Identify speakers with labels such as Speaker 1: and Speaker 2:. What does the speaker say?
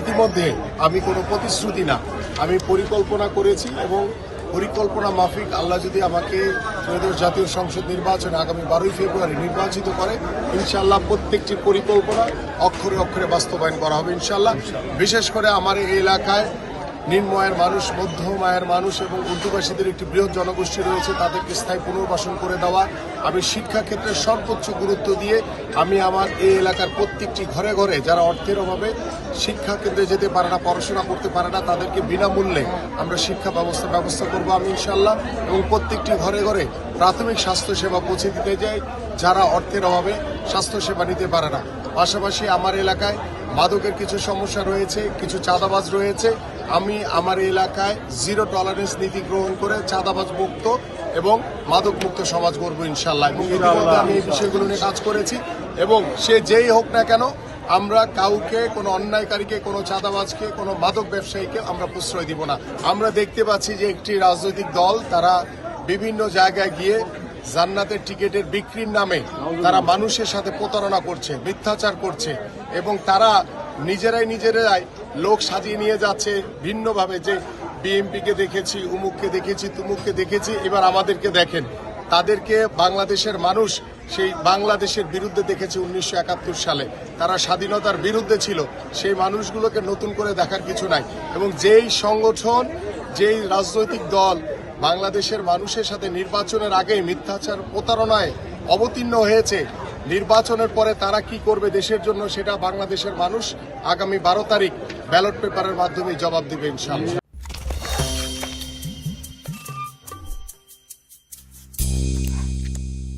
Speaker 1: ইতিমধ্যে আমি কোনো প্রতিশ্রুতি না। আমি পরিকল্পনা করেছি এবং পরিকল্পনা মাফিক আল্লাহ যদি আমাকে ত্রয়োদশ জাতীয় সংসদ নির্বাচনে আগামী বারোই ফেব্রুয়ারি নির্বাচিত করে ইনশাল্লাহ প্রত্যেকটি পরিকল্পনা অক্ষরে অক্ষরে বাস্তবায়ন করা হবে ইনশাল্লাহ বিশেষ করে আমার এই এলাকায় নিম্নয়ের মানুষ মধ্যমায়ের মানুষ এবং উর্দুভাষীদের একটি বৃহৎ জনগোষ্ঠী রয়েছে, তাদেরকে স্থায়ী পুনর্বাসন করে দেওয়া। আমি শিক্ষা ক্ষেত্রে সর্বোচ্চ গুরুত্ব দিয়ে আমি আমার এই এলাকার প্রত্যেকটি ঘরে ঘরে যারা অর্থের অভাবে শিক্ষা কেন্দ্রে যেতে পারে না, পড়াশোনা করতে পারে না, তাদেরকে বিনামূল্যে আমরা শিক্ষা ব্যবস্থা ব্যবস্থা করব আমি ইনশাল্লাহ এবং প্রত্যেকটি ঘরে ঘরে প্রাথমিক স্বাস্থ্য সেবা পৌঁছে দিতে যাই যারা অর্থের অভাবে স্বাস্থ্য সেবা নিতে পারে না। পাশাপাশি আমার এলাকায় মাদকের কিছু সমস্যা রয়েছে কিছু চাঁদাবাজ রয়েছে। আমি আমার এলাকায় জিরো টলারেন্স নীতি গ্রহণ করে চাঁদাবাজ মুক্ত এবং মাদক মুক্ত সমাজ গড়ব ইনশাল্লাহ এবং ইতিমধ্যে আমি এই বিষয়গুলো নিয়ে কাজ করেছি এবং সে যেই হোক না কেন আমরা কাউকে কোনো অন্যায়কারীকে কোনো চাঁদাবাজকে কোনো মাদক ব্যবসায়ীকে আমরা প্রশ্রয় দিব না। আমরা দেখতে পাচ্ছি যে একটি রাজনৈতিক দল তারা বিভিন্ন জায়গায় গিয়ে জান্নাতের টিকিটের বিক্রির নামে তারা মানুষের সাথে প্রতারণা করছে, মিথ্যাচার করছে এবং তারা নিজেরাই নিজেরাই লোক সাজিয়ে নিয়ে যাচ্ছে ভিন্নভাবে যে বিএমপিকে দেখেছি, উমুককে দেখেছি, তুমুককে দেখেছি। এবার আমাদেরকে দেখেন, তাদেরকে বাংলাদেশের মানুষ সেই বাংলাদেশের বিরুদ্ধে দেখেছে উনিশশো একাত্তর সালে। তারা স্বাধীনতার বিরুদ্ধে ছিল, সেই মানুষগুলোকে নতুন করে দেখার কিছু নাই। এবং যেই সংগঠন, যেই রাজনৈতিক দল বাংলাদেশের মানুষের সাথে নির্বাচনের আগে মিথ্যাচার প্রতারণায় অবতীর্ণ হয়েছে। নির্বাচনের পরে তারা কি করবে দেশের জন্য, সেটা বাংলাদেশের মানুষ আগামী বারো তারিখ ব্যালট পেপারের মাধ্যমে জবাব দেবে ইনশাআল্লাহ।